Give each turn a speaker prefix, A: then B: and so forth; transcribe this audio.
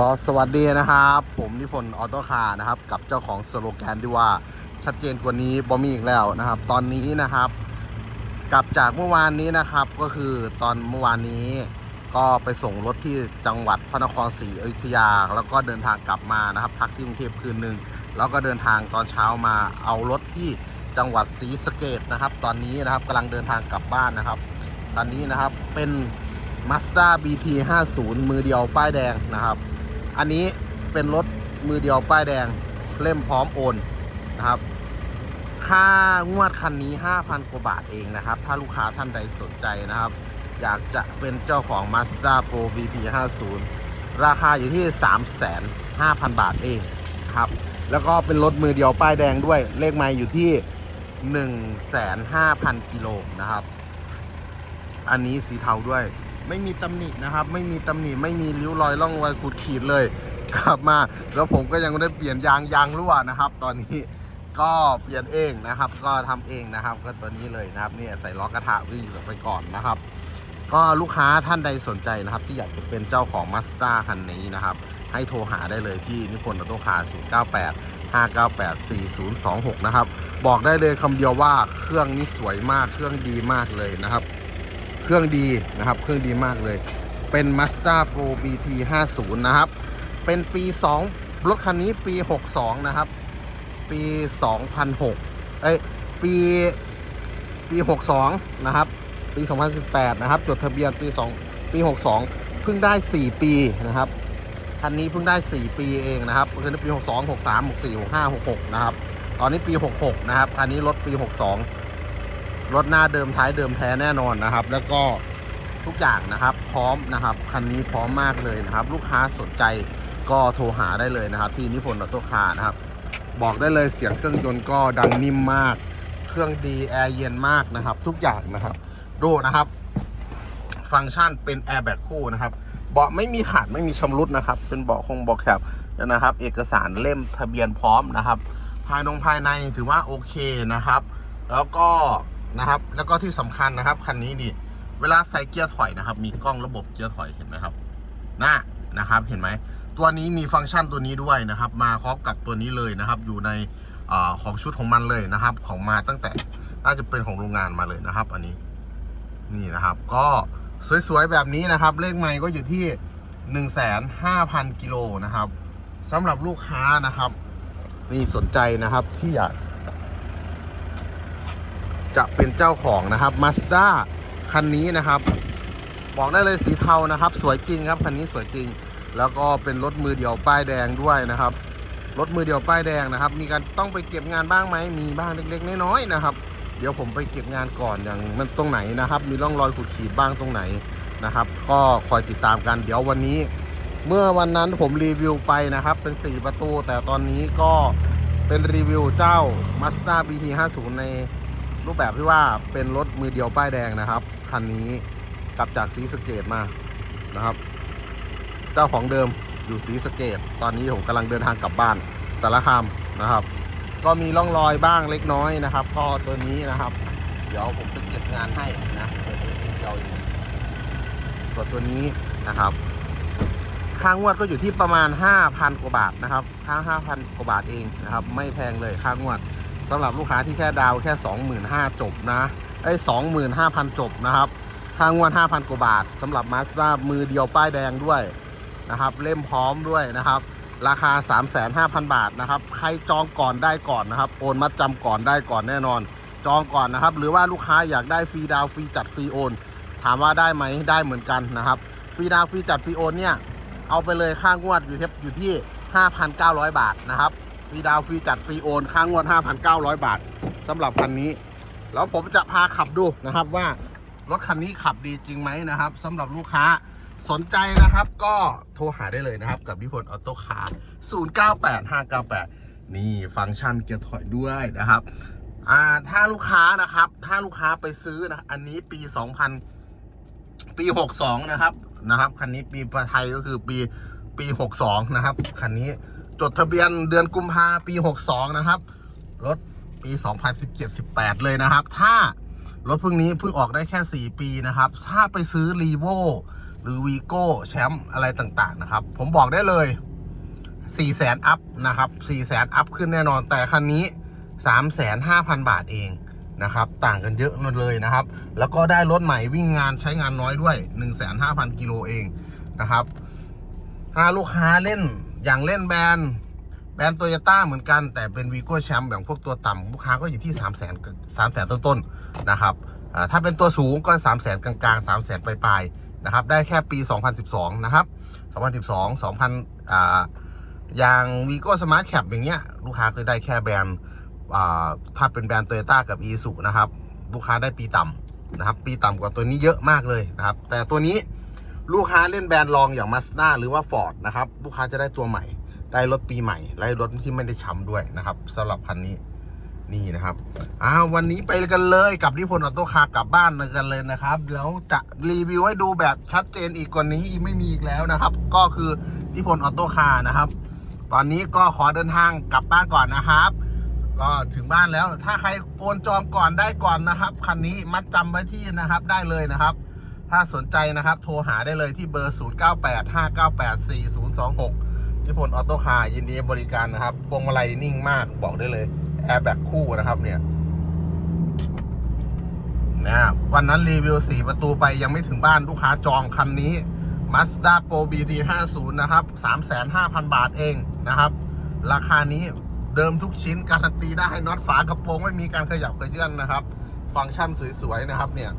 A: ก็สวัสดีนะครับ ผมนิพนธ์ออโต้คาร์นะครับ กับเจ้าของสโลแกนที่ว่าชัดเจนกว่านี้บอมีอีกแล้วนะครับ ตอนนี้นะครับ กลับจากเมื่อวานนี้นะครับก็คือตอนเมื่อวานนี้ก็ไปส่งรถที่จังหวัดพระนครศรีอยุธยา แล้วก็เดินทางกลับมานะครับ พักที่กรุงเทพคืนหนึ่งแล้วก็เดินทางตอนเช้ามาเอารถที่จังหวัดศรีสะเกดนะครับ ตอนนี้นะครับกำลังเดินทางกลับบ้านนะครับ ตอนนี้นะครับเป็น Mazda BT 50มือเดียวป้ายแดงนะครับ อันนี้เป็นรถมือเดียวป้ายแดงเล่มพร้อมโอนนะครับ ค่างวดคันนี้ 5,000 กว่าบาทเองนะครับ ถ้าลูกค้าท่านใดสนใจนะครับ อยากจะเป็นเจ้าของ Mazda Pro BT 50 ราคาอยู่ที่ 35,000บาทเองครับ แล้วก็เป็นรถมือเดียวป้ายแดงด้วย เลขไมล์อยู่ที่ 1,500 0กิโลนะครับ อันนี้สีเทาด้วย ไม่มีตำหนินะครับ ไม่มีตำหนิไม่มีริ้วรอยร่องรอยขูดขีดเลยกลับมาแล้วผมก็ยังได้เปลี่ยนยางยางรั่วนะครับ ตอนนี้ก็เปลี่ยนเองนะครับ ก็ทำเองนะครับ ก็ตัวนี้เลยนะครับเนี่ยใส่ล้อกระทะวิ่งไปก่อนนะครับ ก็ลูกค้าท่านใดสนใจนะครับ ที่อยากจะเป็นเจ้าของมาส d a คันนี้นะครับ ให้โทรหาได้เลยที่นิพนธ์ออโต้คาร์098 598 4026 นะครับ บอกได้เลยคำเดียวว่าเครื่องนี้สวยมากเครื่องดีมากเลยนะครับ เครื่องดีนะครับ เครื่องดีมากเลย เป็น Mazda Pro BT 50นะครับ เป็นปี 2 รถคันนี้ปี 62 นะครับ ปี 2006 เอ้ย ปี ปี 62 นะครับ ปี 2018 นะครับ จดทะเบียนปี 2 ปี 62 เพิ่งได้ 4 ปีนะครับ คันนี้เพิ่งได้ 4 ปีเองนะครับคือปี 62 63 64 65 66 นะครับ ตอนนี้ปี 66 นะครับ คันนี้รถปี 62 รถหน้าเดิมท้ายเดิมแท้แน่นอนนะครับ แล้วก็ทุกอย่างนะครับ พร้อมนะครับคันนี้พร้อมมากเลยนะครับ ลูกค้าสนใจก็โทรหาได้เลยนะครับ ที่นิพนธ์ออโต้คาร์นะครับ บอกได้เลยเสียงเครื่องยนต์ก็ดังนิ่มมาก เครื่องดีแอร์เย็นมากนะครับ ทุกอย่างนะครับ ดูนะครับ ฟังก์ชันเป็นแอร์แบ็คู่นะครับเบาะไม่มีขาดไม่มีชำรุดนะครับ เป็นเบาะคงเบาะแคบนะครับ เอกสารเล่มทะเบียนพร้อมนะครับ ภายนงภายในถือว่าโอเคนะครับ แล้วก็ นะครับ แล้วก็ที่สำคัญนะครับคันนี้นี่เวลาใส่เกียร์ถอยนะครับ มีกล้องระบบเกียร์ถอยเห็นไหมครับหน้านะครับ เห็นไหมตัวนี้มีฟังก์ชันตัวนี้ด้วยนะครับ มาครอบกับตัวนี้เลยนะครับ อยู่ในอของชุดของมันเลยนะครับ ของมาตั้งแต่น่าจะเป็นของโรงงานมาเลยนะครับ อันนี้นี่นะครับ ก็สวยๆแบบนี้นะครับ เลขไมล์ก็อยู่ที่ 1,500,000กิโลนะครับสำหรับลูกค้านะครับ นี่สนใจนะครับที่อยาก จะเป็นเจ้าของนะครับ Mazda คันนี้นะครับ บอกได้เลยสีเทานะครับ สวยจริงครับคันนี้สวยจริง แล้วก็เป็นรถมือเดียวป้ายแดงด้วยนะครับรถมือเดียวป้ายแดงนะครับ มีการต้องไปเก็บงานบ้างไหมมีบ้างเล็กๆน้อยๆนะครับ เดี๋ยวผมไปเก็บงานก่อนอย่างมันตรงไหนนะครับ มีร่องรอยขูดขีดบ้างตรงไหนนะครับ ก็คอยติดตามกันเดี๋ยววันนี้ เมื่อวันนั้นผมรีวิวไปนะครับ เป็น 4 ประตู แต่ตอนนี้ก็เป็นรีวิวเจ้า Mazda BT 50 ใน รูปแบบที่ว่าเป็นรถมือเดียวป้ายแดงนะครับ คันนี้กลับจากสีสเกตมานะครับ เจ้าของเดิมอยู่สีสเกต ตอนนี้ผมกำลังเดินทางกลับบ้านสารคามนะครับ ก็มีร่องรอยบ้างเล็กน้อยนะครับก็ตัวนี้นะครับ เดี๋ยวผมไปเก็บงานให้นะเดี๋ยวส่วตัวนี้นะครับค่างวดก็อยู่ที่ประมาณ 5,000 กว่าบาทนะครับค่า5,000 กว่าบาทเองนะครับ ไม่แพงเลยค่างวด สำหรับลูกค้าที่แค่ดาวแค่ 25,000 จบนะไอ้25,000 จบนะครับค่างวด5,000 กว่าบาทสำหรับมาสด้ามือเดียวป้ายแดงด้วยนะครับ เล่มพร้อมด้วยนะครับ ราคา 35,000 บาทนะครับ ใครจองก่อนได้ก่อนนะครับ โอนมัดจำก่อนได้ก่อนแน่นอน จองก่อนนะครับ หรือว่าลูกค้าอยากได้ฟรีดาวฟรีจัดฟรีโอน ถามว่าได้ไหมได้เหมือนกันนะครับ ฟรีดาวฟรีจัดฟรีโอนเนี่ย เอาไปเลยค่างวดอยู่ที่อยู่ที่ 5,900 บาทนะครับ ฟรีดาวฟรีจัดฟรีโอนค่างวด 5,900 บาทสำหรับคันนี้ แล้วผมจะพาขับดูนะครับว่ารถคันนี้ขับดีจริงไหมนะครับสำหรับลูกค้าสนใจนะครับก็โทรหาได้เลยนะครับ กับนิพนธ์ออโต้คาร์098598 นี่ฟังก์ชันเกียร์ถอยด้วยนะครับอ่าถ้าลูกค้านะครับ ถ้าลูกค้าไปซื้อนะอันนี้ปี 2000 ปี 62 นะครับนะครับ คันนี้ปีประไทยก็คือปีปี 62 นะครับ คันนี้ จดทะเบียนเดือนกุมภาปี 62 นะครับ รถปี 2017-18 เลยนะครับ ถ้ารถเพิ่งนี้เพิ่งออกได้แค่ 4 ปีนะครับ ถ้าไปซื้อรีโวหรือวีโก้แชมป์อะไรต่างๆ นะครับ ผมบอกได้เลย4แสนอัพนะครับ4แสนอัพขึ้นแน่นอน แต่คันนี้ 3 5 0 0 0 บาทเองนะครับ ต่างกันเยอะนั่นเลยนะครับ แล้วก็ได้รถใหม่วิ่งงานใช้งานน้อยด้วย 1,500 0 กิโลเองนะครับ ถ้าลูกค้าเล่นอย่างเล่นแบรนด์แบรนด์โตโยต้าเหมือนกัน แต่เป็นวีโก้แชมป์อย่างพวกตัวต่ำลูกค้าก็อยู่ที่ 3 0 0 0 0 0 3 0 0 0 0ต้นๆนะครับถ้าเป็นตัวสูงก็ 3 0 0 0 0 0กลางๆ 3 0 0 0 0 0ปลายๆนะครับได้แค่ปี 2012 นะครับ 2012 2000อ่าอย่างวีโก้สมาร์ทแคปอย่างเงี้ยลูกค้าคือได้แค่แบรนด์ถ้าเป็นแบรนด์โตโยต้ากับอีสุนะครับ ลูกค้าได้ปีต่ำนะครับ ปีต่ำกว่าตัวนี้เยอะมากเลยนะครับ แต่ตัวนี้ ลูกค้าเล่นแบรนด์รองอย่าง Mazda หรือว่า Ford นะครับลูกค้าจะได้ตัวใหม่ ได้รถปีใหม่และรถที่ไม่ได้ช้ำด้วยนะครับสำหรับคันนี้นี่นะครับอ้าววันนี้ไปกันเลยกับนิพนธ์ออโต้คาร์กลับบ้านกันเลยนะครับ แล้วจะรีวิวให้ดูแบบชัดเจนอีกกว่านี้ไม่มีอีกแล้วนะครับ ก็คือนิพนธ์ออโต้คาร์นะครับ ตอนนี้ก็ขอเดินทางกลับบ้านก่อนนะครับ ก็ถึงบ้านแล้วถ้าใครโอนจองก่อนได้ก่อนนะครับคันนี้มัดจำไว้ที่นะครับได้เลยนะครับ ถ้าสนใจนะครับ โทรหาได้เลยที่เบอร์ 0985984026นิพนธ์ออโต้คาร์ยินดีบริการนะครับพวงมาลัยนิ่งมากบอกได้เลยแอร์แบ็กคู่นะครับเนี่ยนะวันนั้นรีวิว 4 ประตูไปยังไม่ถึงบ้านลูกค้าจองคันนี้ Mazda Go BD 50นะครับ 35,000 บาทเองนะครับ ราคานี้เดิมทุกชิ้นการันตีได้น็อตฝากระโปรงไม่มีการขยับกระเยื่อนนะครับ ฟังก์ชันสวยๆนะครับเนี่ย